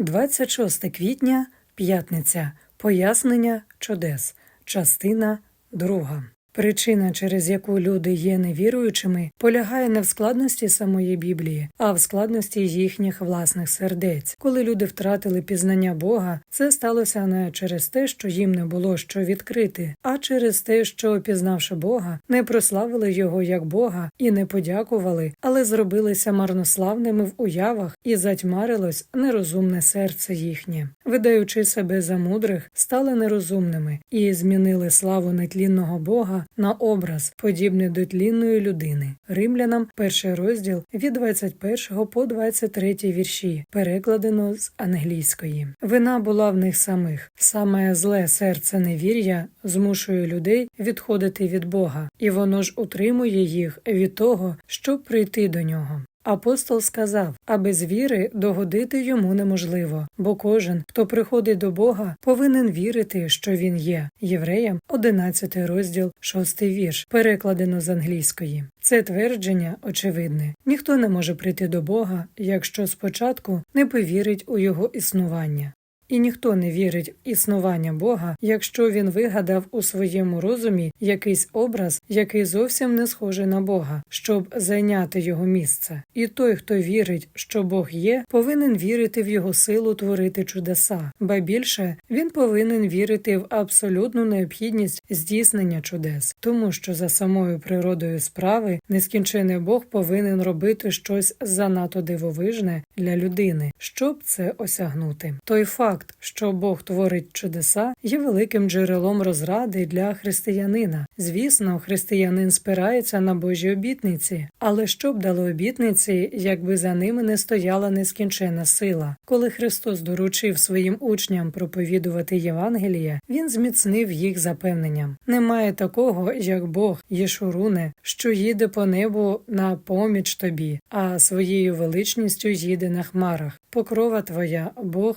26 квітня, п'ятниця. Пояснення чудес. Частина 2. Причина, через яку люди є невіруючими, полягає не в складності самої Біблії, а в складності їхніх власних сердець. Коли люди втратили пізнання Бога, це сталося не через те, що їм не було що відкрити, а через те, що, пізнавши Бога, не прославили його як Бога і не подякували, але зробилися марнославними в уявах і затьмарилось нерозумне серце їхнє. Видаючи себе за мудрих, стали нерозумними і змінили славу нетлінного Бога на образ, подібний до тлінної людини. Римлянам перший розділ від 21 по 23 вірші, перекладено з англійської. Вина була в них самих. Саме зле серце невір'я змушує людей відходити від Бога, і воно ж утримує їх від того, щоб прийти до нього. Апостол сказав, а без віри догодити йому неможливо, бо кожен, хто приходить до Бога, повинен вірити, що він є. Євреям 11 розділ, 6 вірш, перекладено з англійської. Це твердження очевидне. Ніхто не може прийти до Бога, якщо спочатку не повірить у його існування. І ніхто не вірить в існування Бога, якщо він вигадав у своєму розумі якийсь образ, який зовсім не схожий на Бога, щоб зайняти його місце. І той, хто вірить, що Бог є, повинен вірити в його силу творити чудеса, ба більше він повинен вірити в абсолютну необхідність здійснення чудес, тому що за самою природою справи нескінчений Бог повинен робити щось занадто дивовижне для людини, щоб це осягнути. Той факт. Факт, що Бог творить чудеса, є великим джерелом розради для християнина. Звісно, християнин спирається на Божі обітниці, але що б дало обітниці, якби за ними не стояла нескінчена сила. Коли Христос доручив своїм учням проповідувати Євангеліє, він зміцнив їх запевненням. Немає такого, як Бог, Єшуруне, що їде по небу на поміч тобі, а своєю величністю їде на хмарах. Покрова твоя, Бог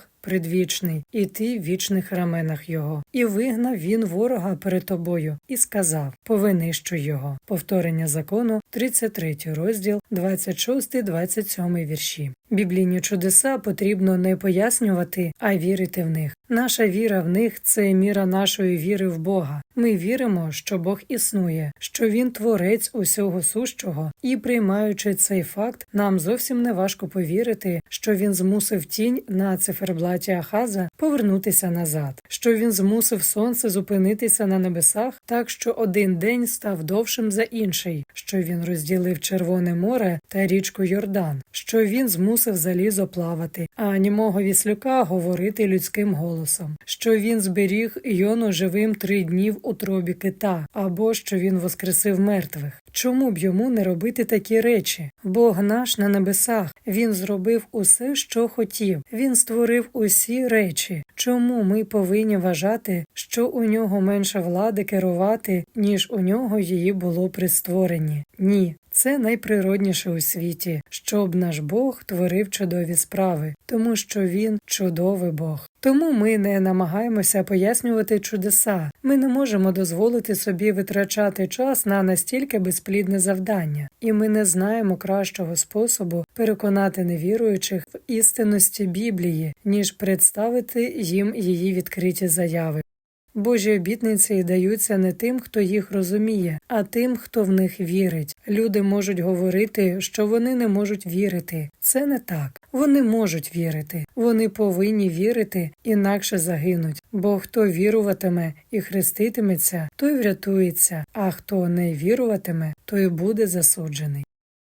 предвічний, і ти в вічних раменах його. І вигнав він ворога перед тобою, і сказав: Повинищу його. Повторення закону, 33 розділ, 26-27 вірші. Біблійні чудеса потрібно не пояснювати, а вірити в них. Наша віра в них це міра нашої віри в Бога. Ми віримо, що Бог існує, що Він творець усього сущого, і приймаючи цей факт, нам зовсім не важко повірити, що він змусив тінь на циферблаті Ахаза повернутися назад, що він змусив сонце зупинитися на небесах, так що один день став довшим за інший, що він розділив Червоне море та річку Йордан, що він змусив залізо плавати, а німого віслюка говорити людським голосом, що він зберіг Йону живим три дні в утробі кита, або що він воскресив мертвих. Чому б йому не робити такі речі? Бог наш на небесах, він зробив усе, що хотів. Він створив усі речі. Чому ми повинні вважати, що у нього менше влади керувати, ніж у нього її було при створенні? Ні. Це найприродніше у світі, щоб наш Бог творив чудові справи, тому що він чудовий Бог. Тому ми не намагаємося пояснювати чудеса. Ми не можемо дозволити собі витрачати час на настільки безплідне завдання, і ми не знаємо кращого способу переконати невіруючих в істинності Біблії, ніж представити їм її відкриті заяви. Божі обітниці даються не тим, хто їх розуміє, а тим, хто в них вірить. Люди можуть говорити, що вони не можуть вірити. Це не так. Вони можуть вірити. Вони повинні вірити, інакше загинуть. Бо хто віруватиме і хреститиметься, той врятується, а хто не віруватиме, той буде засуджений.